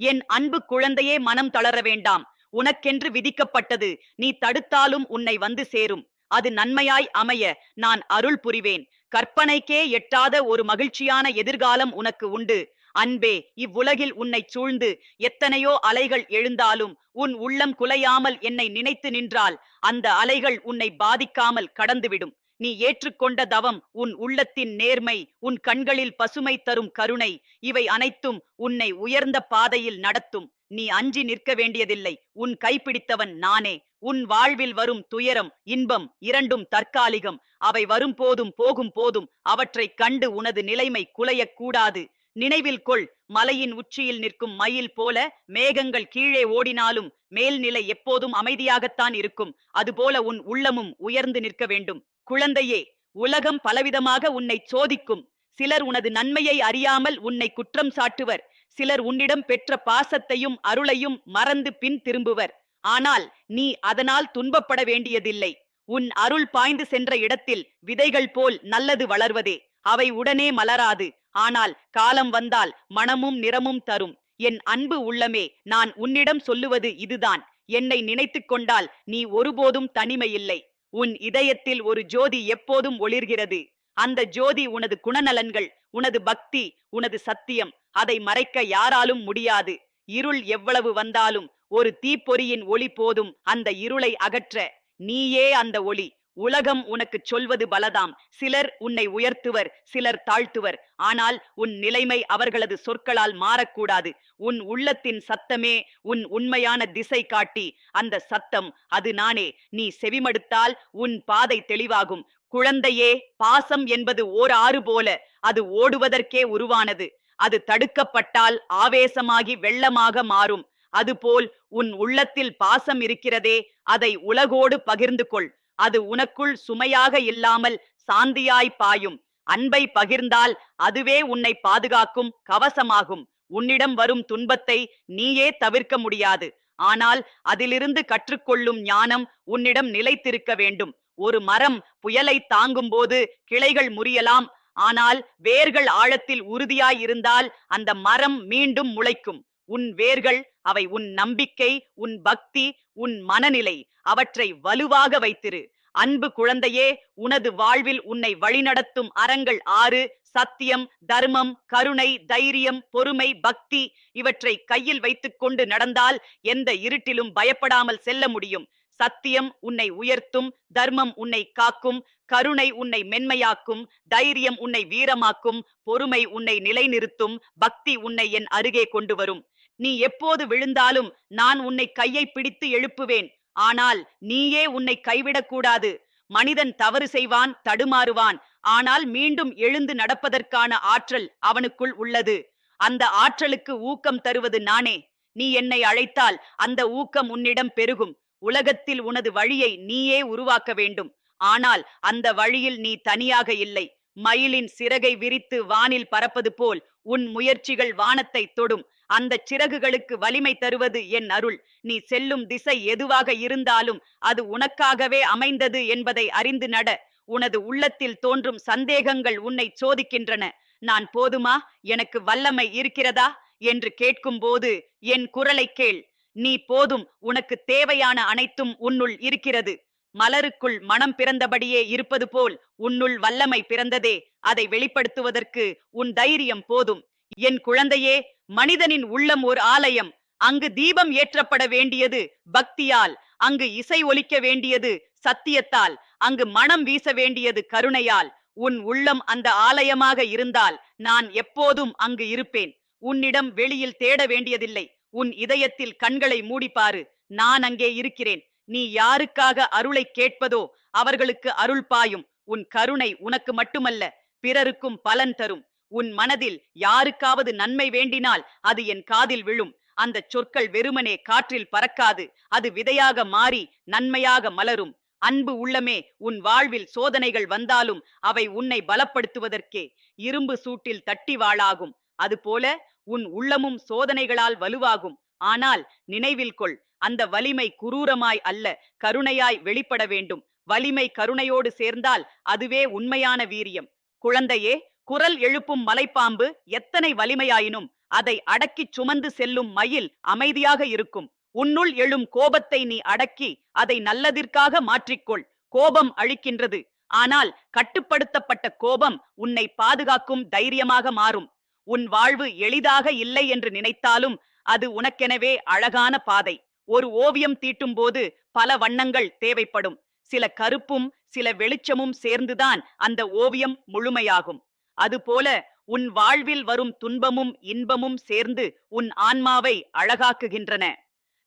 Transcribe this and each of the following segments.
என் அன்பு குழந்தையே மனம் தளர வேண்டாம். உனக்கென்று விதிக்கப்பட்டது. நீ தடுத்தாலும் உன்னை வந்து சேரும். அது நன்மையாய் அமைய நான் அருள் புரிவேன். கற்பனைக்கே எட்டாத ஒரு மகிழ்ச்சியான எதிர்காலம் உனக்கு உண்டு. அன்பே இவ்வுலகில் உன்னைச் சூழ்ந்து எத்தனையோ அலைகள் எழுந்தாலும் உன் உள்ளம் குலையாமல் என்னை நினைத்து நின்றால் அந்த அலைகள் உன்னை பாதிக்காமல் கடந்துவிடும். நீ ஏற்றுக்கொண்ட தவம் உன் உள்ளத்தின் நேர்மை உன் கண்களில் பசுமை தரும் கருணை இவை அனைத்தும் உன்னை உயர்ந்த பாதையில் நடத்தும். நீ அஞ்சி நிற்க வேண்டியதில்லை. உன் கைப்பிடித்தவன் நானே. உன் வாழ்வில் வரும் துயரம் இன்பம் இரண்டும் தற்காலிகம். அவை வரும் போதும் போகும் போதும் அவற்றைக் கண்டு உனது நிலைமை குலையக் கூடாது. நினைவில் கொள் மலையின் உச்சியில் நிற்கும் மயில் போல மேகங்கள் கீழே ஓடினாலும் மேல்நிலை எப்போதும் அமைதியாகத்தான் இருக்கும். அதுபோல உன் உள்ளமும் உயர்ந்து நிற்க வேண்டும். குழந்தையே உலகம் பலவிதமாக உன்னை சோதிக்கும். சிலர் உனது நன்மையை அறியாமல் உன்னை குற்றம் சாட்டுவர். சிலர் உன்னிடம் பெற்ற பாசத்தையும் அருளையும் மறந்து பின் திரும்புவர். ஆனால் நீ அதனால் துன்பப்பட வேண்டியதில்லை. உன் அருள் பாய்ந்து சென்ற இடத்தில் விதைகள் போல் நல்லது வளர்வதே. அவை உடனே மலராது. ஆனால் காலம் வந்தால் மணமும் நிறமும் தரும். என் அன்பு உள்ளமே நான் உன்னிடம் சொல்லுவது இதுதான். என்னை நினைத்துக் கொண்டால் நீ ஒருபோதும் தனிமையில்லை. உன் இதயத்தில் ஒரு ஜோதி எப்போதும் ஒளிர்கிறது. அந்த ஜோதி உனது குணநலன்கள் உனது பக்தி உனது சத்தியம். அதை மறைக்க யாராலும் முடியாது. இருள் எவ்வளவு வந்தாலும் ஒரு தீப்பொறியின் ஒளி போதும். அந்த இருளை அகற்ற நீயே அந்த ஒளி. உலகம் உனக்கு சொல்வது பலதாம். சிலர் உன்னை உயர்த்துவர் சிலர் தாழ்த்துவர். ஆனால் உன் நிலைமை அவர்களது சொற்களால் மாறக்கூடாது. உன் உள்ளத்தின் சத்தமே உன் உண்மையான திசை காட்டி. அந்த சத்தம் அது நானே. நீ செவிமடுத்தால் உன் பாதை தெளிவாகும். குழந்தையே பாசம் என்பது ஓர் ஆறு போல. அது ஓடுவதற்கே உருவானது. அது தடுக்கப்பட்டால் ஆவேசமாகி வெள்ளமாக மாறும். அதுபோல் உன் உள்ளத்தில் பாசம் இருக்கிறதே அதை உலகோடு பகிர்ந்து கொள். அது உனக்குள் சுமையாக இல்லாமல் சாந்தியாய் பாயும். அன்பை பகிர்ந்தால் அதுவே உன்னை பாதுகாக்கும் கவசமாகும். உன்னிடம் வரும் துன்பத்தை நீயே தவிர்க்க முடியாது. ஆனால் அதிலிருந்து கற்றுக்கொள்ளும் ஞானம் உன்னிடம் நிலைத்திருக்க வேண்டும். ஒரு மரம் புயலை தாங்கும் போது கிளைகள் முறியலாம். ஆனால் வேர்கள் ஆழத்தில் உறுதியாய் இருந்தால் அந்த மரம் மீண்டும் முளைக்கும். உன் வேர்கள் அவை உன் நம்பிக்கை உன் பக்தி உன் மனநிலை அவற்றை வலுவாக வைத்திரு. அன்பு குழந்தையே உனது வாழ்வில் உன்னை வழிநடத்தும் அறங்கள் ஆறு சத்தியம் தர்மம் கருணை தைரியம் பொறுமை பக்தி இவற்றை கையில் வைத்துக்கொண்டு நடந்தால் எந்த இருட்டிலும் பயப்படாமல் செல்ல முடியும். சத்தியம் உன்னை உயர்த்தும் தர்மம் உன்னை காக்கும் கருணை உன்னை மென்மையாக்கும் தைரியம் உன்னை வீரமாக்கும் பொறுமை உன்னை நிலைநிறுத்தும் பக்தி உன்னை என் அருகே கொண்டு வரும். நீ எப்போது விழுந்தாலும் நான் உன்னை கையை பிடித்து எழுப்புவேன். ஆனால் நீயே உன்னை கைவிடக்கூடாது. மனிதன் தவறு செய்வான் தடுமாறுவான். ஆனால் மீண்டும் எழுந்து நடப்பதற்கான ஆற்றல் அவனுக்குள் உள்ளது. அந்த ஆற்றலுக்கு ஊக்கம் தருவது நானே. நீ என்னை அழைத்தால் அந்த ஊக்கம் உன்னிடம் பெருகும். உலகத்தில் உனது வழியை நீயே உருவாக்க வேண்டும். ஆனால் அந்த வழியில் நீ தனியாக இல்லை. மயிலின் சிறகை விரித்து வானில் பறப்பது போல் உன் முயற்சிகள் வானத்தை தொடும். அந்த சிறகுகளுக்கு வலிமை தருவது என் அருள். நீ செல்லும் திசை எதுவாக இருந்தாலும் அது உனக்காகவே அமைந்தது என்பதை அறிந்து நட. உனது உள்ளத்தில் தோன்றும் சந்தேகங்கள் உன்னை சோதிக்கின்றன. நான் போதுமா? எனக்கு வல்லமை இருக்கிறதா? என்று கேட்கும்போது என் குரலை கேள். நீ போதும். உனக்கு தேவையான அனைத்தும் உன்னுள் இருக்கிறது. மலருக்குள் மனம் பிறந்தபடியே இருப்பது போல் உன்னுள் வல்லமை பிறந்ததே. அதை வெளிப்படுத்துவதற்கு உன் தைரியம் போதும். என் குழந்தையே மனிதனின் உள்ளம் ஒரு ஆலயம். அங்கு தீபம் ஏற்றப்பட வேண்டியது பக்தியால். அங்கு இசை ஒலிக்க வேண்டியது சத்தியத்தால். அங்கு மனம் வீச வேண்டியது கருணையால். உன் உள்ளம் அந்த ஆலயமாக இருந்தால் நான் எப்போதும் அங்கு இருப்பேன். உன்னிடம் வெளியில் தேட வேண்டியதில்லை. உன் இதயத்தில் கண்களை மூடிப்பாரு. நான் அங்கே இருக்கிறேன். நீ யாருக்காக அருளை கேட்பதோ அவர்களுக்கு அருள் பாயும். உன் கருணை உனக்கு மட்டுமல்ல பிறருக்கும் பலன் தரும். உன் மனதில் யாருக்காவது நன்மை வேண்டினால் அது என் காதில் விழும். அந்த சொற்கள் வெறுமனே காற்றில் பறக்காது. அது விதையாக மாறி நன்மையாக மலரும். அன்பு உள்ளமே உன் வாழ்வில் சோதனைகள் வந்தாலும் அவை உன்னை பலப்படுத்துவதற்கே. இரும்பு சூட்டில் தட்டி வாளாகும். அதுபோல உன் உள்ளமும் சோதனைகளால் வலுவாகும். ஆனால் நினைவில் கொள் அந்த வலிமை குரூரமாய் அல்ல கருணையாய் வெளிப்பட வேண்டும். வலிமை கருணையோடு சேர்ந்தால் அதுவே உண்மையான வீரியம். குழந்தையே குரல் எழுப்பும் மலைப்பாம்பு எத்தனை வலிமையாயினும் அதை அடக்கிச் சுமந்து செல்லும் மயில் அமைதியாக இருக்கும். உன்னுள் எழும் கோபத்தை நீ அடக்கி அதை நல்லதிற்காக மாற்றிக்கொள். கோபம் அழிக்கின்றது. ஆனால் கட்டுப்படுத்தப்பட்ட கோபம் உன்னை பாதுகாக்கும் தைரியமாக மாறும். உன் வாழ்வு எளிதாக இல்லை என்று நினைத்தாலும் அது உனக்கெனவே அழகான பாதை. ஒரு ஓவியம் தீட்டும் போது பல வண்ணங்கள் தேவைப்படும். சில கருப்பும் சில வெளிச்சமும் சேர்ந்துதான் அந்த ஓவியம் முழுமையாகும். அதுபோல உன் வாழ்வில் வரும் துன்பமும் இன்பமும் சேர்ந்து உன் ஆன்மாவை அழகாக்குகின்றன.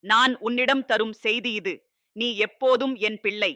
நான் உன்னிடம் தரும் செய்தி இது. நீ எப்போதும் என் பிள்ளை.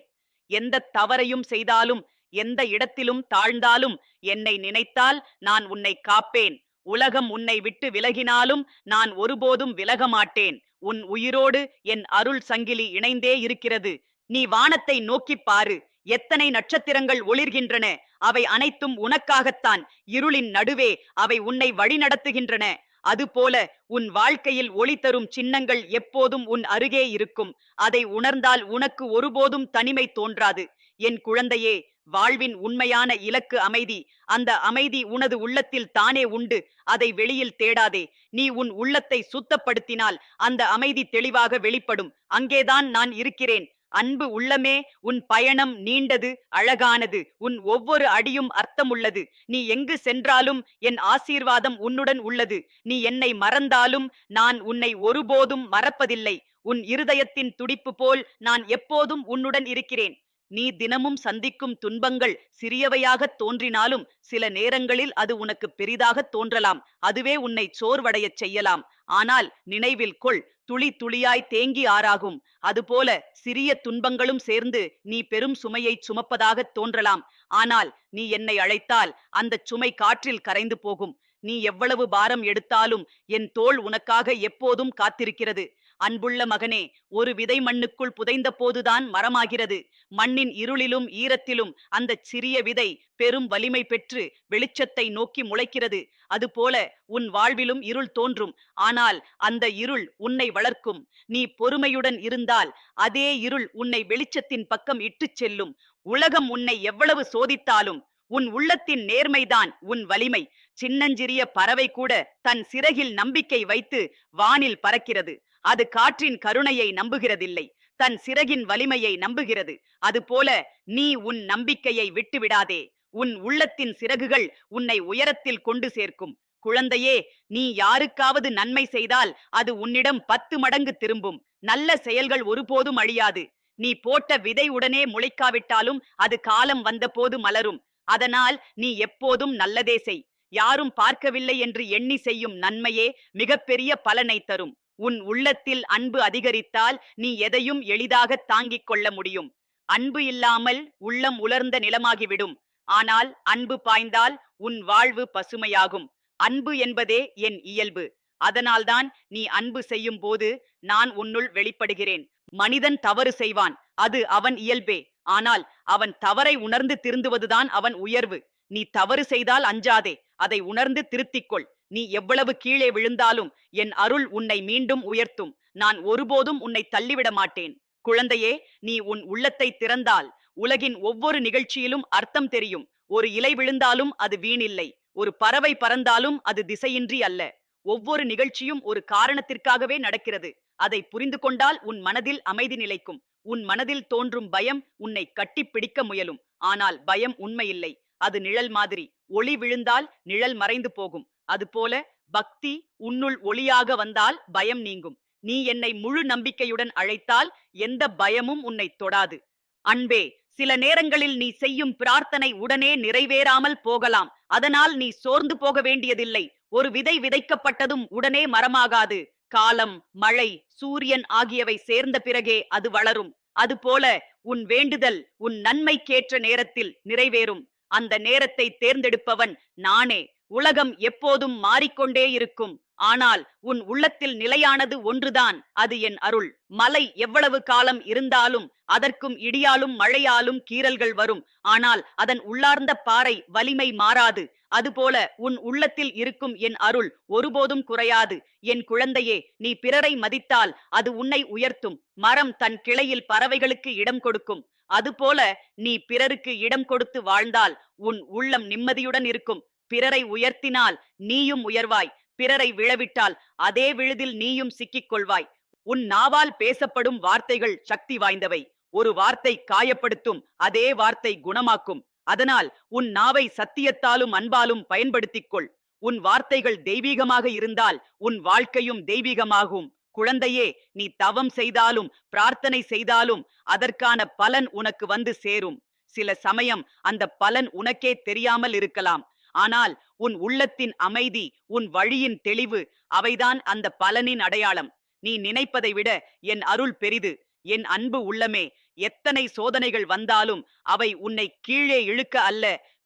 எந்த தவறையும் செய்தாலும் எந்த இடத்திலும் தாழ்ந்தாலும் என்னை நினைத்தால் நான் உன்னை காப்பேன். உலகம் உன்னை விட்டு விலகினாலும் நான் ஒருபோதும் விலக மாட்டேன். உன் உயிரோடு என் அருள் சங்கிலி இணைந்தே இருக்கிறது. நீ வானத்தை நோக்கிப் பாரு. எத்தனை நட்சத்திரங்கள் ஒளிர்கின்றன அவை அனைத்தும் உனக்காகத்தான். இருளின் நடுவே அவை உன்னை வழிநடத்துகின்றன. அதுபோல உன் வாழ்க்கையில் ஒளி தரும் சின்னங்கள் எப்போதும் உன் அருகே இருக்கும். அதை உணர்ந்தால் உனக்கு ஒருபோதும் தனிமை தோன்றாது. என் குழந்தையே வாழ்வின் உண்மையான இலக்கு அமைதி. அந்த அமைதி உனது உள்ளத்தில் தானே உண்டு. அதை வெளியில் தேடாதே. நீ உன் உள்ளத்தை சுத்தப்படுத்தினால் அந்த அமைதி தெளிவாக வெளிப்படும். அங்கேதான் நான் இருக்கிறேன். அன்பு உள்ளமே உன் பயணம் நீண்டது அழகானது உன் ஒவ்வொரு அடியும் அர்த்தமுள்ளது. நீ எங்கு சென்றாலும் என் ஆசீர்வாதம் உன்னுடன் உள்ளது. நீ என்னை மறந்தாலும் நான் உன்னை ஒருபோதும் மறப்பதில்லை. உன் இருதயத்தின் துடிப்பு போல் நான் எப்போதும் உன்னுடன் இருக்கிறேன். நீ தினமும் சந்திக்கும் துன்பங்கள் சிறியவையாகத் தோன்றினாலும் சில நேரங்களில் அது உனக்கு பெரிதாகத் தோன்றலாம். அதுவே உன்னை சோர்வடையச் செய்யலாம். ஆனால் நினைவில் கொள் துளி துளியாய் தேங்கி ஆறாகும். அதுபோல சிறிய துன்பங்களும் சேர்ந்து நீ பெரும் சுமையை சுமப்பதாகத் தோன்றலாம். ஆனால் நீ என்னை அழைத்தால் அந்தச் சுமை காற்றில் கரைந்து போகும். நீ எவ்வளவு பாரம் எடுத்தாலும் என் தோள் உனக்காக எப்போதும் காத்திருக்கிறது. அன்புள்ள மகனே ஒரு விதை மண்ணுக்குள் புதைந்த போதுதான் மரமாகிறது. மண்ணின் இருளிலும் ஈரத்திலும் அந்த சிறிய விதை பெரும் வலிமை பெற்று வெளிச்சத்தை நோக்கி முளைக்கிறது. அதுபோல உன் வாழ்விலும் இருள் தோன்றும். ஆனால் அந்த இருள் உன்னை வளர்க்கும். நீ பொறுமையுடன் இருந்தால் அதே இருள் உன்னை வெளிச்சத்தின் பக்கம் இட்டுச் செல்லும். உலகம் உன்னை எவ்வளவு சோதித்தாலும் உன் உள்ளத்தின் நேர்மைதான் உன் வலிமை. சின்னஞ்சிறிய பறவை கூட தன் சிறகில் நம்பிக்கை வைத்து வானில் பறக்கிறது. அது காற்றின் கருணையை நம்புகிறதில்லை. தன் சிறகின் வலிமையை நம்புகிறது. அதுபோல நீ உன் நம்பிக்கையை விட்டுவிடாதே. உன் உள்ளத்தின் சிறகுகள் உன்னை உயரத்தில் கொண்டு சேர்க்கும். குழந்தையே நீ யாருக்காவது நன்மை செய்தால் அது உன்னிடம் பத்து மடங்கு திரும்பும். நல்ல செயல்கள் ஒருபோதும் அழியாது. நீ போட்ட விதை உடனே முளைக்காவிட்டாலும் அது காலம் வந்தபோது மலரும். அதனால் நீ எப்போதும் நல்லதே செய். யாரும் பார்க்கவில்லை என்று எண்ணி செய்யும் நன்மையே மிகப்பெரிய பலனை தரும். உன் உள்ளத்தில் அன்பு அதிகரித்தால் நீ எதையும் எளிதாக தாங்கிக் கொள்ள முடியும். அன்பு இல்லாமல் உள்ளம் உலர்ந்த நிலமாகிவிடும். ஆனால் அன்பு பாய்ந்தால் உன் வாழ்வு பசுமையாகும். அன்பு என்பதே என் இயல்பு. அதனால்தான் நீ அன்பு செய்யும் போது நான் உன்னுள் வெளிப்படுகிறேன். மனிதன் தவறு செய்வான். அது அவன் இயல்பே. ஆனால் அவன் தவறை உணர்ந்து திருந்துவதுதான் அவன் உயர்வு. நீ தவறு செய்தால் அஞ்சாதே. அதை உணர்ந்து திருத்திக்கொள். நீ எவ்வளவு கீழே விழுந்தாலும் என் அருள் உன்னை மீண்டும் உயர்த்தும். நான் ஒருபோதும் உன்னை தள்ளிவிட மாட்டேன். குழந்தையே நீ உன் உள்ளத்தை திறந்தால் உலகின் ஒவ்வொரு நிகழ்ச்சியிலும் அர்த்தம் தெரியும். ஒரு இலை விழுந்தாலும் அது வீணில்லை. ஒரு பறவை பறந்தாலும் அது திசையின்றி அல்ல. ஒவ்வொரு நிகழ்ச்சியும் ஒரு காரணத்திற்காகவே நடக்கிறது. அதை புரிந்து கொண்டால் உன் மனதில் அமைதி நிலைக்கும். உன் மனதில் தோன்றும் பயம் உன்னை கட்டிப் பிடிக்க முயலும். ஆனால் பயம் உண்மையில்லை. அது நிழல் மாதிரி. ஒளி விழுந்தால் நிழல் மறைந்து போகும். அதுபோல பக்தி உன்னுள் ஒளியாக வந்தால் பயம் நீங்கும். நீ என்னை முழு நம்பிக்கையுடன் அழைத்தால் எந்த பயமும் உன்னை தொடாது. அன்பே சில நேரங்களில் நீ செய்யும் பிரார்த்தனை உடனே நிறைவேறாமல் போகலாம். அதனால் நீ சோர்ந்து போக வேண்டியதில்லை. ஒரு விதை விதைக்கப்பட்டதும் உடனே மரமாகாது. காலம் மழை சூரியன் ஆகியவை சேர்ந்த பிறகே அது வளரும். அதுபோல உன் வேண்டுதல் உன் நன்மைக்கேற்ற நேரத்தில் நிறைவேறும். அந்த நேரத்தை தேர்ந்தெடுப்பவன் நானே. உலகம் எப்போதும் மாறிக்கொண்டே இருக்கும். ஆனால் உன் உள்ளத்தில் நிலையானது ஒன்றுதான். அது என் அருள். மலை எவ்வளவு காலம் இருந்தாலும் அதற்கும் இடியாலும் மழையாலும் கீறல்கள் வரும். ஆனால் அதன் உள்ளார்ந்த பாறை வலிமை மாறாது. அதுபோல உன் உள்ளத்தில் இருக்கும் என் அருள் ஒருபோதும் குறையாது. என் குழந்தையே நீ பிறரை மதித்தால் அது உன்னை உயர்த்தும். மரம் தன் கிளையில் பறவைகளுக்கு இடம் கொடுக்கும். அதுபோல நீ பிறருக்கு இடம் கொடுத்து வாழ்ந்தால் உன் உள்ளம் நிம்மதியுடன் இருக்கும். பிறரை உயர்த்தினால் நீயும் உயர்வாய். பிறரை விழவிட்டால் அதே விழுதில் நீயும் சிக்கிக் கொள்வாய் உன் நாவால் பேசப்படும் வார்த்தைகள் சக்தி வாய்ந்தவை. ஒரு வார்த்தை காயப்படுத்தும் அதே வார்த்தை குணமாக்கும். அதனால் உன் நாவை சத்தியத்தாலும் அன்பாலும் பயன்படுத்திக் கொள் உன் வார்த்தைகள் தெய்வீகமாக இருந்தால் உன் வாழ்க்கையும் தெய்வீகமாகும். குழந்தையே நீ தவம் செய்தாலும் பிரார்த்தனை செய்தாலும் அதற்கான பலன் உனக்கு வந்து சேரும். சில சமயம் அந்த பலன் உனக்கே தெரியாமல் இருக்கலாம். ஆனால் உன் உள்ளத்தின் அமைதி உன் வழியின் தெளிவு அவைதான் அந்த பலனின் அடையாளம். நீ நினைப்பதை விட என் அருள் பெரிது என் அன்பு உள்ளமே. எத்தனை சோதனைகள் வந்தாலும் அவை உன்னை கீழே இழுக்க அல்ல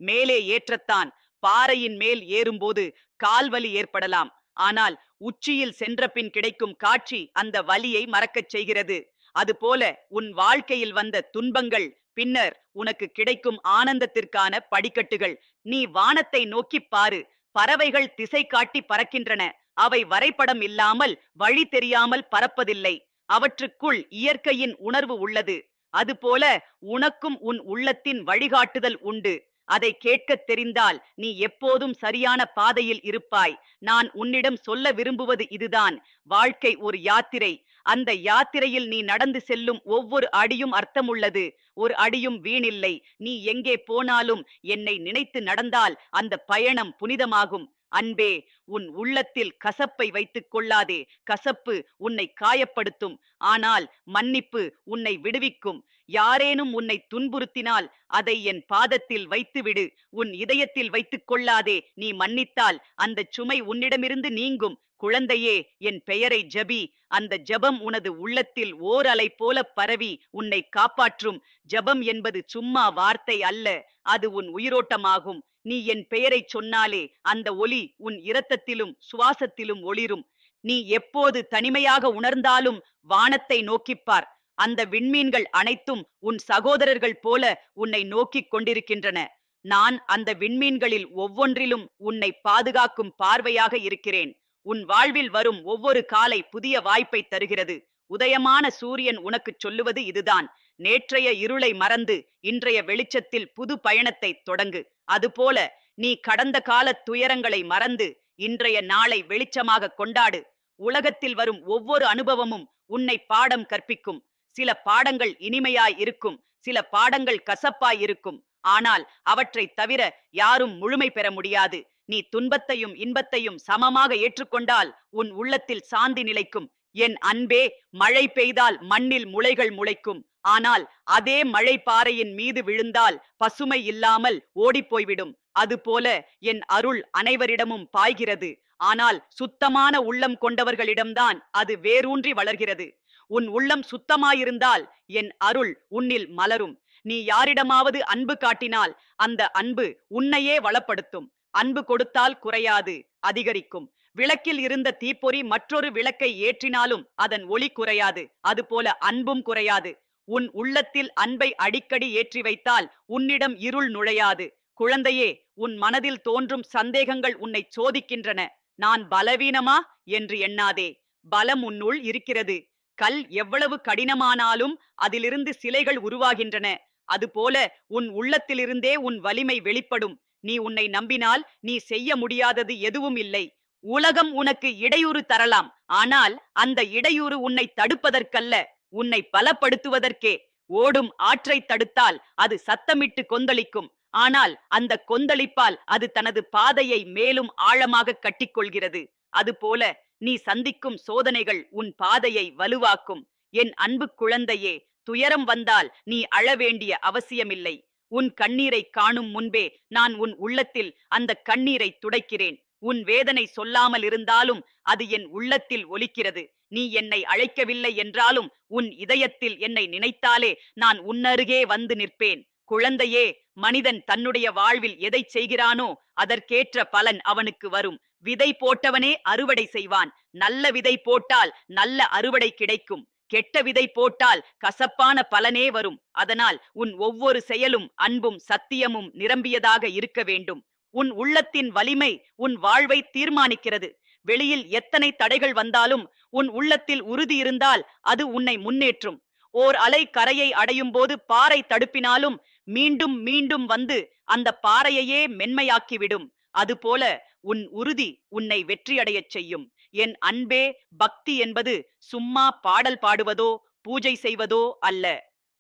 மேலே ஏற்றத்தான். பாறையின் மேல் ஏறும்போது கால்வலி ஏற்படலாம். ஆனால் உச்சியில் சென்றபின் கிடைக்கும் காட்சி அந்த வலியை மறக்கச் செய்கிறது. அதுபோல உன் வாழ்க்கையில் வந்த துன்பங்கள் பின்னர் உனக்கு கிடைக்கும் ஆனந்தத்திற்கான படிக்கட்டுகள். நீ வானத்தை நோக்கிப் பாரு. பறவைகள் திசை காட்டி பறக்கின்றன. அவை வரைபடம் இல்லாமல் வழி தெரியாமல் பறப்பதில்லை. அவற்றுக்குள் இயற்கையின் உணர்வு உள்ளது. அதுபோல உனக்கும் உன் உள்ளத்தின் வழிகாட்டுதல் உண்டு. அதை கேட்கத் தெரிந்தால் நீ எப்போதும் சரியான பாதையில் இருப்பாய். நான் உன்னிடம் சொல்ல விரும்புவது இதுதான். வாழ்க்கை ஒரு யாத்திரை. அந்த யாத்திரையில் நீ நடந்து செல்லும் ஒவ்வொரு அடியும் அர்த்தமுள்ளது. ஒரு அடியும் வீணில்லை. நீ எங்கே போனாலும் என்னை நினைத்து நடந்தால் அந்த பயணம் புனிதமாகும். அன்பே உன் உள்ளத்தில் கசப்பை வைத்துக் கொள்ளாதே. கசப்பு உன்னை காயப்படுத்தும். ஆனால் மன்னிப்பு உன்னை விடுவிக்கும். யாரேனும் உன்னை துன்புறுத்தினால் அதை என் பாதத்தில் வைத்துவிடு. உன் இதயத்தில் வைத்துக் கொள்ளாதே. நீ மன்னித்தால் அந்த சுமை உன்னிடமிருந்து நீங்கும். குழந்தையே என் பெயரை ஜபி. அந்த ஜபம் உனது உள்ளத்தில் ஓர் அலை போல பரவி உன்னை காப்பாற்றும். ஜபம் என்பது சும்மா வார்த்தை அல்ல. அது உன் உயிரோட்டமாகும். நீ என் பெயரை சொன்னாலே அந்த ஒலி உன் இரத்தத்திலும் சுவாசத்திலும் ஒளிரும். நீ எப்போது தனிமையாக உணர்ந்தாலும் வானத்தை நோக்கிப்பார் அந்த விண்மீன்கள் அனைத்தும் உன் சகோதரர்கள் போல உன்னை நோக்கிக் கொண்டிருக்கின்றன. நான் அந்த விண்மீன்களில் ஒவ்வொன்றிலும் உன்னை பாதுகாக்கும் பார்வையாக இருக்கிறேன். உன் வாழ்வில் வரும் ஒவ்வொரு காலை புதிய வாய்ப்பை தருகிறது. உதயமான சூரியன் உனக்குச் சொல்லுவது இதுதான். நேற்றைய இருளை மறந்து இன்றைய வெளிச்சத்தில் புது பயணத்தை தொடங்கு. அதுபோல நீ கடந்த கால துயரங்களை மறந்து இன்றைய நாளை வெளிச்சமாக கொண்டாடு. உலகத்தில் வரும் ஒவ்வொரு அனுபவமும் உன்னை பாடம் கற்பிக்கும். சில பாடங்கள் இனிமையாய் இருக்கும். சில பாடங்கள் கசப்பாய் இருக்கும். ஆனால் அவற்றை தவிர யாரும் முழுமை பெற முடியாது. நீ துன்பத்தையும் இன்பத்தையும் சமமாக ஏற்றுக்கொண்டால் உன் உள்ளத்தில் சாந்தி நிலைக்கும். என் அன்பே மழை பெய்தால் மண்ணில் முளைகள் முளைக்கும். ஆனால் அதே மழை பாறையின் மீது விழுந்தால் பசுமை இல்லாமல் ஓடிப்போய்விடும். அதுபோல என் அருள் அனைவரிடமும் பாய்கிறது. ஆனால் சுத்தமான உள்ளம் கொண்டவர்களிடம்தான் அது வேரூன்றி வளர்கிறது. உன் உள்ளம் சுத்தமாயிருந்தால் என் அருள் உன்னில் மலரும். நீ யாரிடமாவது அன்பு காட்டினால் அந்த அன்பு உன்னையே வளப்படுத்தும். அன்பு கொடுத்தால் குறையாது அதிகரிக்கும். விளக்கில் இருந்த தீப்பொறி மற்றொரு விளக்கை ஏற்றினாலும் அதன் ஒளி குறையாது அதுபோல அன்பும் குறையாது. உன் உள்ளத்தில் அன்பை அடிக்கடி ஏற்றி வைத்தால் உன்னிடம் இருள் நுழையாது. குழந்தையே உன் மனதில் தோன்றும் சந்தேகங்கள் உன்னை சோதிக்கின்றன. நான் பலவீனமா என்று எண்ணாதே. பலம் உன்னுள் இருக்கிறது. கல் எவ்வளவு கடினமானாலும் அதிலிருந்து சிலைகள் உருவாகின்றன. அதுபோல உன் உள்ளத்திலிருந்தே உன் வலிமை வெளிப்படும். நீ உன்னை நம்பினால் நீ செய்ய முடியாதது எதுவும் இல்லை. உலகம் உனக்கு இடையூறு தரலாம். ஆனால் அந்த இடையூறு உன்னை தடுப்பதற்கல்ல. உன்னை பலப்படுத்துவதற்கே. ஓடும் ஆற்றை தடுத்தால் அது சத்தமிட்டு கொந்தளிக்கும். ஆனால் அந்த கொந்தளிப்பால் அது தனது பாதையை மேலும் ஆழமாக கட்டிக்கொள்கிறது. அதுபோல நீ சந்திக்கும் சோதனைகள் உன் பாதையை வலுவாக்கும். என் அன்பு குழந்தையே துயரம் வந்தால் நீ அழ வேண்டிய அவசியமில்லை. உன் கண்ணீரை காணும் முன்பே நான் உன் உள்ளத்தில் அந்த கண்ணீரை துடைக்கிறேன். உன் வேதனை சொல்லாமல் இருந்தாலும் அது என் உள்ளத்தில் ஒலிக்கிறது. நீ என்னை அழைக்கவில்லை என்றாலும் உன் இதயத்தில் என்னை நினைத்தாலே நான் உன்னருகே வந்து நிற்பேன். குழந்தையே மனிதன் தன்னுடைய வாழ்வில் எதை செய்கிறானோ அதற்கேற்ற பலன் அவனுக்கு வரும். விதை போட்டவனே அறுவடை செய்வான். நல்ல விதை போட்டால் நல்ல அறுவடை கிடைக்கும். கெட்ட விதை போட்டால் கசப்பான பலனே வரும். அதனால் உன் ஒவ்வொரு செயலும் அன்பும் சத்தியமும் நிரம்பியதாக இருக்க வேண்டும். உன் உள்ளத்தின் வலிமை உன் வாழ்வை தீர்மானிக்கிறது. வெளியில் எத்தனை தடைகள் வந்தாலும் உன் உள்ளத்தில் உறுதி இருந்தால் அது உன்னை முன்னேற்றும். ஓர் அலை கரையை அடையும் போது பாறை தடுப்பினாலும் மீண்டும் மீண்டும் வந்து அந்த பாறையையே மென்மையாக்கிவிடும். அதுபோல உன் உறுதி உன்னை வெற்றியடையச் செய்யும். என் அன்பே பக்தி என்பது சும்மா பாடல் பாடுவதோ பூஜை செய்வதோ அல்ல.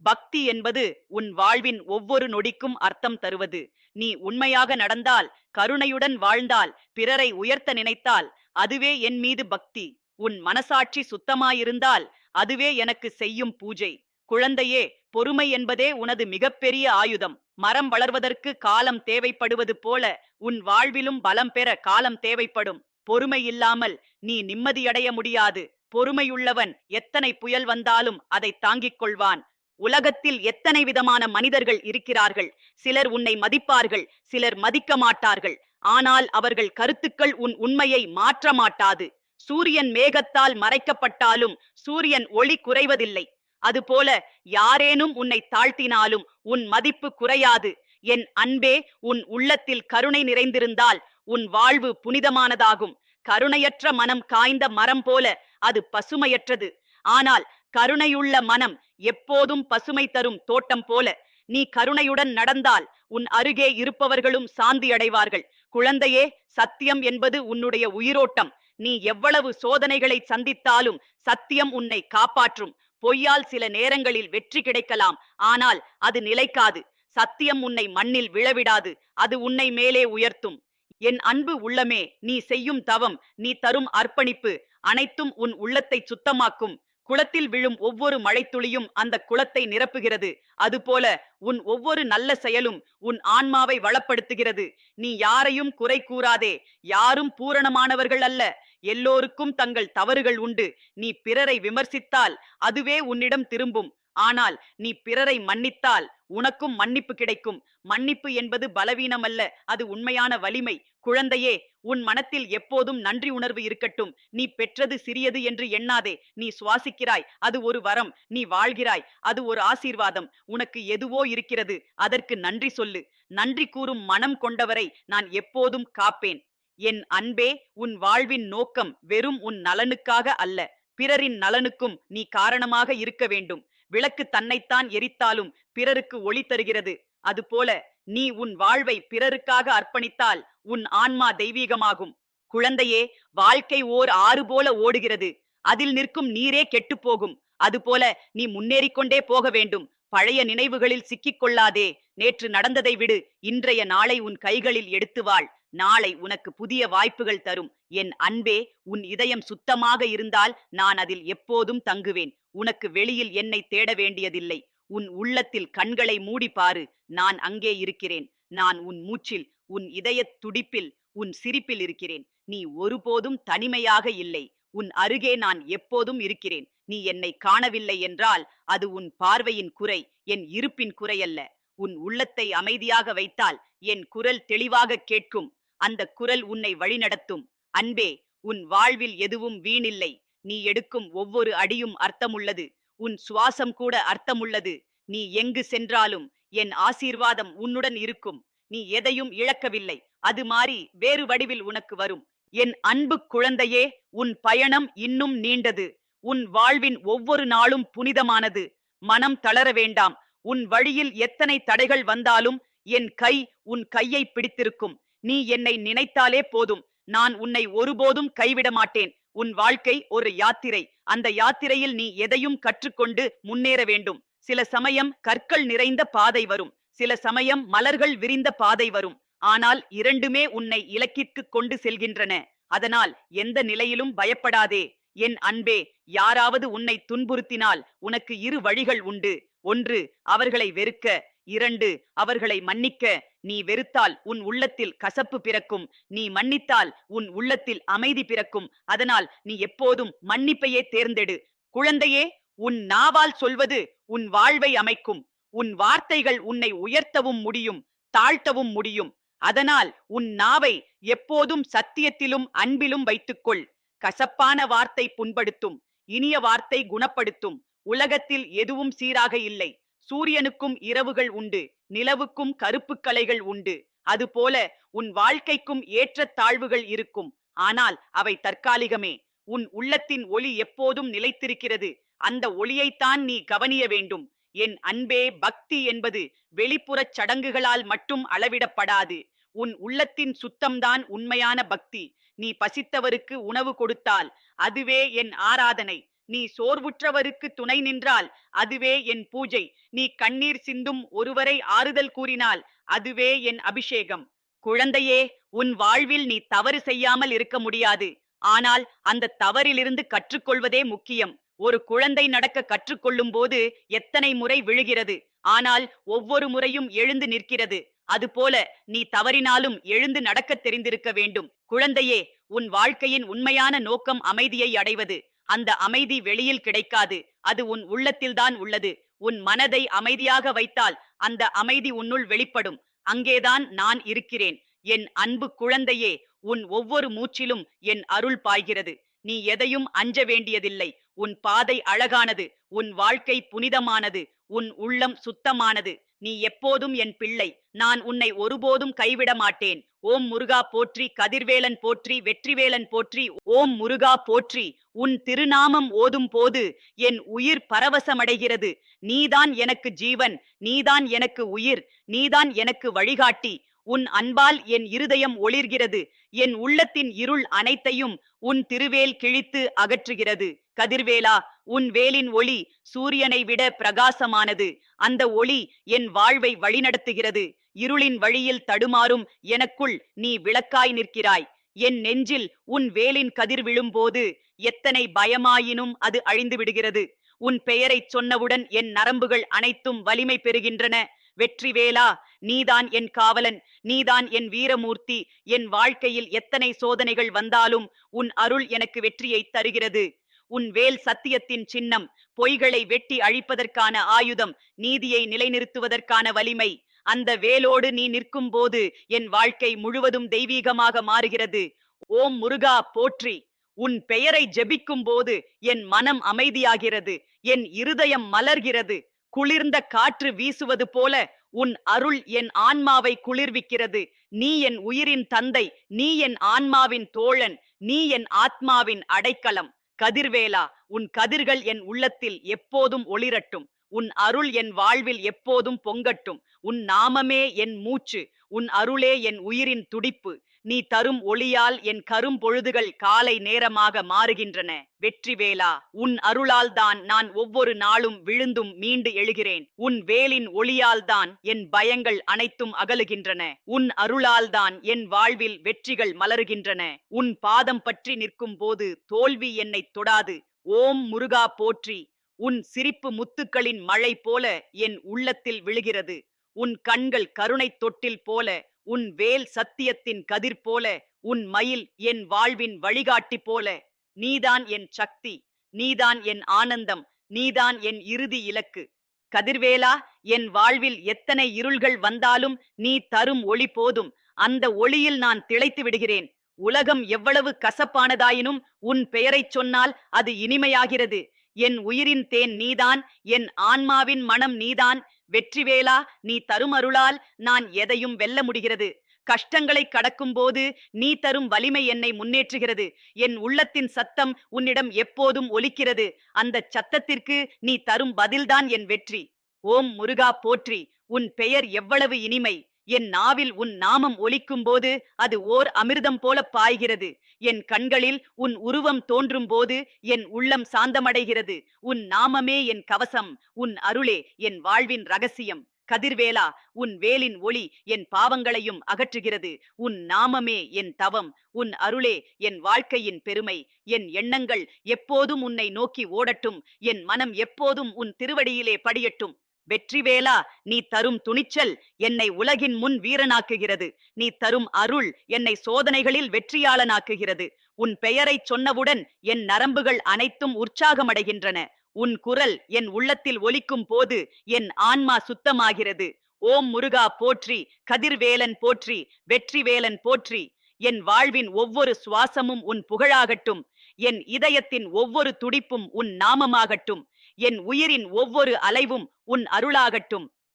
பக்தி என்பது உன் வாழ்வின் ஒவ்வொரு நொடிக்கும் அர்த்தம் தருவது. நீ உண்மையாக நடந்தால் கருணையுடன் வாழ்ந்தால் பிறரை உயர்த்த நினைத்தால் அதுவே என் மீது பக்தி. உன் மனசாட்சி சுத்தமாயிருந்தால் அதுவே எனக்கு செய்யும் பூஜை. குழந்தையே பொறுமை என்பதே உனது மிகப்பெரிய ஆயுதம். மரம் வளர்வதற்கு காலம் தேவைப்படுவது போல உன் வாழ்விலும் பலம் பெற காலம் தேவைப்படும். பொறுமை இல்லாமல் நீ நிம்மதியடைய முடியாது. பொறுமையுள்ளவன் எத்தனை புயல் வந்தாலும் அதை தாங்கிக் கொள்வான். உலகத்தில் எத்தனை விதமான மனிதர்கள் இருக்கிறார்கள். சிலர் உன்னை மதிப்பார்கள் சிலர் மதிக்க மாட்டார்கள். ஆனால் அவர்கள் கருத்துக்கள் உன் உண்மையை மாற்ற மாட்டாது. சூரியன் மேகத்தால் மறைக்கப்பட்டாலும் சூரியன் ஒளி குறைவதில்லை. அதுபோல யாரேனும் உன்னை தாழ்த்தினாலும் உன் மதிப்பு குறையாது. என் அன்பே உன் உள்ளத்தில் கருணை நிறைந்திருந்தால் உன் வாழ்வு புனிதமானதாகும். கருணையற்ற மனம் காய்ந்த மரம் போல அது பசுமையற்றது. ஆனால் கருணையுள்ள மனம் எப்போதும் பசுமை தரும் தோட்டம் போல. நீ கருணையுடன் நடந்தால் உன் அருகே இருப்பவர்களும் சாந்தி அடைவார்கள் குழந்தையே சத்தியம் என்பது உன்னுடைய உயிரோட்டம். நீ எவ்வளவு சோதனைகளை சந்தித்தாலும் சத்தியம் உன்னை காப்பாற்றும். பொய்யால் சில நேரங்களில் வெற்றி கிடைக்கலாம். ஆனால் அது நிலைக்காது. சத்தியம் உன்னை மண்ணில் விழவிடாது. அது உன்னை மேலே உயர்த்தும். என் அன்பு உள்ளமே நீ செய்யும் தவம் நீ தரும் அர்ப்பணிப்பு அனைத்தும் உன் உள்ளத்தை சுத்தமாக்கும். குளத்தில் விழும் ஒவ்வொரு மழைத்துளியும் அந்த குளத்தை நிரப்புகிறது. அதுபோல உன் ஒவ்வொரு நல்ல செயலும் உன் ஆன்மாவை வளப்படுத்துகிறது. நீ யாரையும் குறை கூறாதே. யாரும் பூரணமானவர்கள் அல்ல. எல்லோருக்கும் தங்கள் தவறுகள் உண்டு. நீ பிறரை விமர்சித்தால் அதுவே உன்னிடம் திரும்பும். ஆனால் நீ பிறரை மன்னித்தால் உனக்கும் மன்னிப்பு கிடைக்கும். மன்னிப்பு என்பது பலவீனம் அல்ல அது உண்மையான வலிமை. குழந்தையே உன் மனத்தில் எப்போதும் நன்றி உணர்வு இருக்கட்டும். நீ பெற்றது சிறியது என்று எண்ணாதே. நீ சுவாசிக்கிறாய் அது ஒரு வரம். நீ வாழ்கிறாய் அது ஒரு ஆசீர்வாதம். உனக்கு எதுவோ இருக்கிறது அதற்கு நன்றி சொல்லு. நன்றி கூறும் மனம் கொண்டவரை நான் எப்போதும் காப்பேன். என் அன்பே உன் வாழ்வின் நோக்கம் வெறும் உன் நலனுக்காக அல்ல. பிறரின் நலனுக்கும் நீ காரணமாக இருக்க வேண்டும். விளக்கு தன்னைத்தான் எரித்தாலும் பிறருக்கு ஒளி தருகிறது. அதுபோல நீ உன் வாழ்வை பிறருக்காக அர்ப்பணித்தால் உன் ஆன்மா தெய்வீகமாகும். குழந்தையே வாழ்க்கை ஓர் ஆறு போல ஓடுகிறது. அதில் நிற்கும் நீரே கெட்டுப் போகும். அதுபோல நீ முன்னேறிக்கொண்டே போக வேண்டும். பழைய நினைவுகளில் சிக்கிக் கொள்ளாதே நேற்று நடந்ததை விடு. இன்றைய நாளை உன் கைகளில் எடுத்து வாழ். நாளை உனக்கு புதிய வாய்ப்புகள் தரும். என் அன்பே உன் இதயம் சுத்தமாக இருந்தால் நான் அதில் எப்போதும் தங்குவேன். உனக்கு வெளியில் என்னை தேட வேண்டியதில்லை. உன் உள்ளத்தில் கண்களை மூடி பாரு. நான் அங்கே இருக்கிறேன். நான் உன் மூச்சில் உன் இதயத் துடிப்பில் உன் சிரிப்பில் இருக்கிறேன். நீ ஒருபோதும் தனிமையாக இல்லை. உன் அருகே நான் எப்போதும் இருக்கிறேன். நீ என்னை காணவில்லை என்றால் அது உன் பார்வையின் குறை என் இருப்பின் குறையல்ல. உன் உள்ளத்தை அமைதியாக வைத்தால் என் குரல் தெளிவாக கேட்கும். அந்த குரல் உன்னை வழிநடத்தும். அன்பே உன் வாழ்வில் எதுவும் வீணில்லை. நீ எடுக்கும் ஒவ்வொரு அடியும் அர்த்தமுள்ளது. உன் சுவாசம் கூட அர்த்தமுள்ளது. நீ எங்கு சென்றாலும் என் ஆசீர்வாதம் உன்னுடன் இருக்கும். நீ எதையும் இழக்கவில்லை. அது மாறி வேறு வடிவில் உனக்கு வரும். என் அன்பு குழந்தையே உன் பயணம் இன்னும் நீண்டது. உன் வாழ்வின் ஒவ்வொரு நாளும் புனிதமானது. மனம் தளர வேண்டாம். உன் வழியில் எத்தனை தடைகள் வந்தாலும் என் கை உன் கையை பிடித்திருக்கும். நீ என்னை நினைத்தாலே போதும். நான் உன்னை ஒருபோதும் கைவிட மாட்டேன். உன் வாழ்க்கை ஒரு யாத்திரை. அந்த யாத்திரையில் நீ எதையும் கற்றுக்கொண்டு முன்னேற வேண்டும். சில சமயம் கற்கள் நிறைந்த பாதை வரும். சில சமயம் மலர்கள் விரிந்த பாதை வரும். ஆனால் இரண்டுமே உன்னை இலக்கிற்கு கொண்டு செல்கின்றன. அதனால் எந்த நிலையிலும் பயப்படாதே. என் அன்பே யாராவது உன்னை துன்புறுத்தினால் உனக்கு இரு வழிகள் உண்டு. ஒன்று அவர்களை வெறுக்க. இரண்டு அவர்களை மன்னிக்க. நீ வெறுத்தால் உன் உள்ளத்தில் கசப்பு பிறக்கும். நீ மன்னித்தால் உன் உள்ளத்தில் அமைதி பிறக்கும். அதனால் நீ எப்போதும் மன்னிப்பையே தேர்ந்தெடு. குழந்தையே உன் நாவால் சொல்வது உன் வாழ்வை அமைக்கும். உன் வார்த்தைகள் உன்னை உயர்த்தவும் முடியும் தாழ்த்தவும் முடியும். அதனால் உன் நாவை எப்போதும் சத்தியத்திலும் அன்பிலும் வைத்துக்கொள். கசப்பான வார்த்தை புண்படுத்தும். இனிய வார்த்தை குணப்படுத்தும். உலகத்தில் எதுவும் சீராக இல்லை. சூரியனுக்கும் இரவுகள் உண்டு. நிலவுக்கும் கருப்பு கலைகள் உண்டு. அதுபோல உன் வாழ்க்கைக்கும் ஏற்ற தாழ்வுகள் இருக்கும். ஆனால் அவை தற்காலிகமே. உன் உள்ளத்தின் ஒளி எப்போதும் நிலைத்திருக்கிறது. அந்த ஒளியைத்தான் நீ கவனிய வேண்டும். என் அன்பே பக்தி என்பது வெளிப்புறச் சடங்குகளால் மட்டும் அளவிடப்படாது. உன் உள்ளத்தின் சுத்தம்தான் உண்மையான பக்தி. நீ பசித்தவருக்கு உணவு கொடுத்தால் அதுவே என் ஆராதனை. நீ சோர்வுற்றவருக்கு துணை நின்றால் அதுவே என் பூஜை. நீ கண்ணீர் சிந்தும் ஒருவரை ஆறுதல் கூறினால் அதுவே என் அபிஷேகம். குழந்தையே உன் வாழ்வில் நீ தவறு செய்யாமல் இருக்க முடியாது. ஆனால் அந்த தவறிலிருந்து கற்றுக்கொள்வதே முக்கியம். ஒரு குழந்தை நடக்க கற்றுக்கொள்ளும் போது எத்தனை முறை விழுகிறது? ஆனால் ஒவ்வொரு முறையும் எழுந்து நிற்கிறது. அதுபோல நீ தவறினாலும் எழுந்து நடக்கத் தெரிந்திருக்க வேண்டும். குழந்தையே உன் வாழ்க்கையின் உண்மையான நோக்கம் அமைதியை அடைவது. அந்த அமைதி வெளியில் கிடைக்காது. அது உன் உள்ளத்தில்தான் உள்ளது. உன் மனதை அமைதியாக வைத்தால் அந்த அமைதி உன்னுள் வெளிப்படும். அங்கேதான் நான் இருக்கிறேன். என் அன்பு குழந்தையே உன் ஒவ்வொரு மூச்சிலும் என் அருள் பாய்கிறது. நீ எதையும் அஞ்ச வேண்டியதில்லை. உன் பாதை அழகானது உன் வாழ்க்கை புனிதமானது உன் உள்ளம் சுத்தமானது. நீ எப்போதும் என் பிள்ளை. நான் உன்னை ஒருபோதும் கைவிட மாட்டேன். ஓம் முருகா போற்றி கதிர்வேலன் போற்றி வெற்றிவேலன் போற்றி ஓம் முருகா போற்றி. உன் திருநாமம் ஓதும் போது என் உயிர் பரவசமடைகிறது. நீதான் எனக்கு ஜீவன் நீதான் எனக்கு உயிர் நீதான் எனக்கு வழிகாட்டி. உன் அன்பால் என் இருதயம் ஒளிர்கிறது. என் உள்ளத்தின் இருள் அனைத்தையும் உன் திருவேல் கிழித்து அகற்றுகிறது. கதிர்வேலா உன் வேலின் ஒளி சூரியனை விட பிரகாசமானது. அந்த ஒளி என் வாழ்வை வழிநடத்துகிறது. இருளின் வழியில் தடுமாறும் எனக்குள் நீ விளக்காய் நிற்கிறாய். என் நெஞ்சில் உன் வேலின் கதிர் விழும்போது எத்தனை பயமாயினும் அது அழிந்து விடுகிறது உன் பெயரைச் சொன்னவுடன் என் நரம்புகள் அனைத்தும் வலிமை பெறுகின்றன. வெற்றிவேலா நீதான் என் காவலன் நீதான் என் வீரமூர்த்தி என் வாழ்க்கையில் எத்தனை சோதனைகள் வந்தாலும் உன் அருள் எனக்கு வெற்றியை தருகிறது. உன் வேல் சத்தியத்தின் சின்னம் பொய்களை வெட்டி அழிப்பதற்கான ஆயுதம் நீதியை நிலைநிறுத்துவதற்கான வலிமை அந்த வேலோடு நீ நிற்கும் போது என் வாழ்க்கை முழுவதும் தெய்வீகமாக மாறுகிறது. ஓம் முருகா போற்றி. உன் பெயரை ஜெபிக்கும் போது என் மனம் அமைதியாகிறது என் இருதயம் மலர்கிறது. குளிர்ந்த காற்று வீசுவது போல உன் அருள் என் ஆன்மாவை குளிர்விக்கிறது. நீ என் உயிரின் தந்தை நீ என் ஆன்மாவின் தோழன் நீ என் ஆத்மாவின் அடைக்கலம். கதிர்வேலா உன் கதிர்கள் என் உள்ளத்தில் எப்போதும் ஒளிரட்டும். உன் அருள் என் வாழ்வில் எப்போதும் பொங்கட்டும். உன் நாமமே என் மூச்சு உன் அருளே என் உயிரின் துடிப்பு. நீ தரும் ஒளியால் என் கரும் பொழுதுகள் காலை நேரமாக மாறுகின்றன. வெற்றிவேலா உன் அருளால் தான் நான் ஒவ்வொரு நாளும் விழுந்தும் மீண்டு எழுகிறேன். உன் வேலின் ஒளியால் தான் என் பயங்கள் அனைத்தும் அகலுகின்றன. உன் அருளால் தான் என் வாழ்வில் வெற்றிகள் மலருகின்றன. உன் பாதம் பற்றி நிற்கும் போது தோல்வி என்னை தொடாது. ஓம் முருகா போற்றி. உன் சிரிப்பு முத்துக்களின் மழை போல என் உள்ளத்தில் விழுகிறது. உன் கண்கள் கருணைத் தொட்டில் போல உன் வேல் சத்தியத்தின் கதிர் போல உன் மயில் என் வாழ்வின் வழிகாட்டி போல. நீதான் என் சக்தி நீதான் என் ஆனந்தம் நீதான் என் இறுதி இலக்கு. கதிர்வேலா என் வாழ்வில் எத்தனை இருள்கள் வந்தாலும் நீ தரும் ஒளி போதும். அந்த ஒளியில் நான் திளைத்து விடுகிறேன். உலகம் எவ்வளவு கசப்பானதாயினும் உன் பெயரைச் சொன்னால் அது இனிமையாகிறது. என் உயிரின் தேன் நீதான் என் ஆன்மாவின் மனம் நீதான் வெற்றிவேலா நீ தருமருளால் நான் எதையும் வெல்ல முடிகிறது. கஷ்டங்களை கடக்கும் போது நீ தரும் வலிமை என்னை முன்னேற்றுகிறது. என் உள்ளத்தின் சத்தம் உன்னிடம் எப்போதும் ஒலிக்கிறது. அந்த சத்தத்திற்கு நீ தரும் பதில்தான் என் வெற்றி. ஓம் முருகா போற்றி. உன் பெயர் எவ்வளவு இனிமை. என் நாவில் உன் நாமம் ஒலிக்கும் போது அது ஓர் அமிர்தம் போல பாய்கிறது. என் கண்களில் உன் உருவம் தோன்றும் போது என் உள்ளம் சாந்தமடைகிறது. உன் நாமமே என் கவசம் உன் அருளே என் வாழ்வின் ரகசியம். கதிர்வேலா உன் வேலின் ஒளி என் பாவங்களையும் அகற்றுகிறது. உன் நாமமே என் தவம் உன் அருளே என் வாழ்க்கையின் பெருமை. என் எண்ணங்கள் எப்போதும் உன்னை நோக்கி ஓடட்டும். என் மனம் எப்போதும் உன் திருவடியிலே படியட்டும். வெற்றிவேலா நீ தரும் துணிச்சல் என்னை உலகின் முன் வீரனாக்குகிறது. நீ தரும் அருள் என்னை சோதனைகளில் வெற்றியாளனாக்குகிறது. உன் பெயரைச் சொன்னவுடன் என் நரம்புகள் அனைத்தும் உற்சாகமடைகின்றன. உன் குரல் என் உள்ளத்தில் ஒலிக்கும் போது என் ஆன்மா சுத்தமாகிறது. ஓம் முருகா போற்றி கதிர்வேலன் போற்றி வெற்றிவேலன் போற்றி. என் வாழ்வின் ஒவ்வொரு சுவாசமும் உன் புகழாகட்டும். என் இதயத்தின் ஒவ்வொரு துடிப்பும் உன் நாமமாகட்டும். என் உயிரின் ஒவ்வொரு அலைவும் உன் அருளாகட்டும்.